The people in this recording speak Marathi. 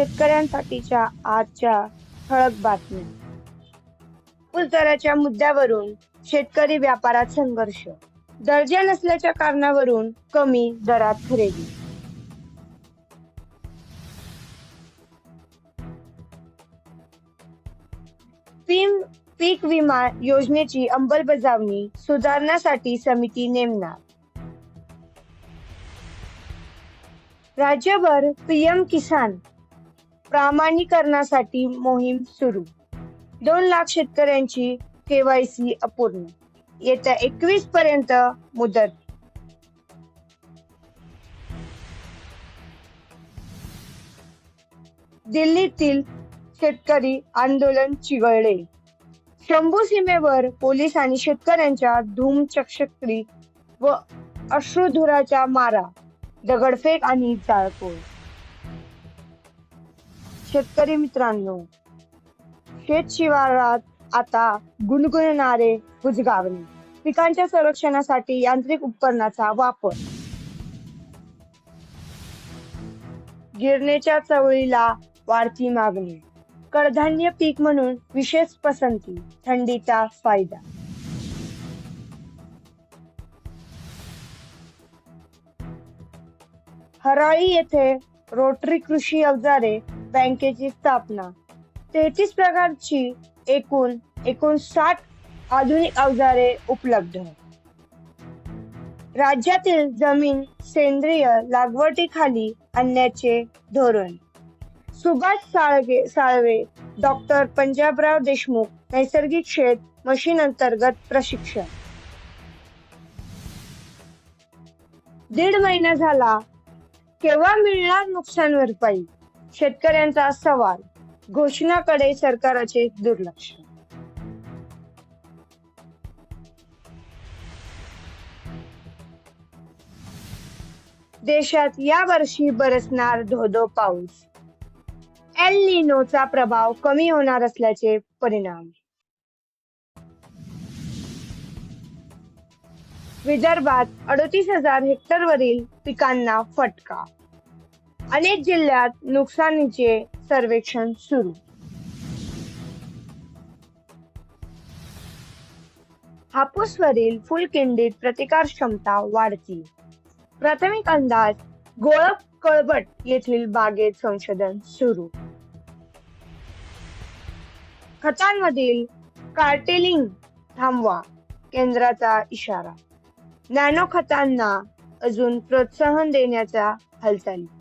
शेतकऱ्यांसाठीच्या आजच्या ठळक बातम्या. फुलदराच्या मुद्द्यावरून शेतकरी व्यापारात संघर्ष. दर्जा नसल्याच्या कारणावरून कमी दरात खरेदी. पीक विमा योजनेची अंमलबजावणी सुधारण्यासाठी समिती नेमणार. राज्यभर पीएम किसान प्रामाणीकरणासाठी मोहीम सुरू. दोन लाख शेतकऱ्यांची केवायसी अपूर्ण. येत्या एकवीस पर्यंत मुदत. दिल्लीतील शेतकरी आंदोलन चिघळले. शंभू सीमेवर पोलीस आणि शेतकऱ्यांच्या धूमचक्री व अश्रुधुराच्या मारा दगडफेक आणि जाळपोळ शेतकरी मित्रांनो शेत शिवारात आता गुणगुणणारे गुजगावणे पिकांच्या संरक्षणासाठी यांत्रिक उपकरणाचा वापर. गिरणीच्या चवळीला वाढती मागणी. कडधान्य पीक म्हणून विशेष पसंती थंडीचा फायदा. हराळी येथे रोटरी कृषी अवजारे बँकेची स्थापना. तेहतीस प्रकारची एकूण एकोणसाठ आधुनिक अवजारे उपलब्ध राज्यातील जमीन सेंद्रिय लागवडीखाली आणण्याचे धोरण. सुभाष साळवे साळवे डॉक्टर पंजाबराव देशमुख नैसर्गिक शेत मशीन अंतर्गत प्रशिक्षण. दीड महिना झाला केव्हा मिळणार नुकसान भरपाई? शेतकऱ्यांचा सवाल घोषणाकडे सरकारचे दुर्लक्ष. देशात या वर्षी बरसणार धोधो पाऊस. एल निनोचा प्रभाव कमी होणार असल्याचे परिणाम. विदर्भात अडतीस हजार हेक्टरवरील पिकांना फटका. अनेक जिल्ह्यात नुकसानीचे सर्वेक्षण सुरू. हापूसवरील फुलकिंडीत प्रतिकार क्षमता वाढती. प्राथमिक अंदाज गोळप कळबट येथील बागेत संशोधन सुरू. खतांमधील कार्टेलिंग थांबवा केंद्राचा इशारा. नॅनो खतांना अजून प्रोत्साहन देण्याच्या हालचाली.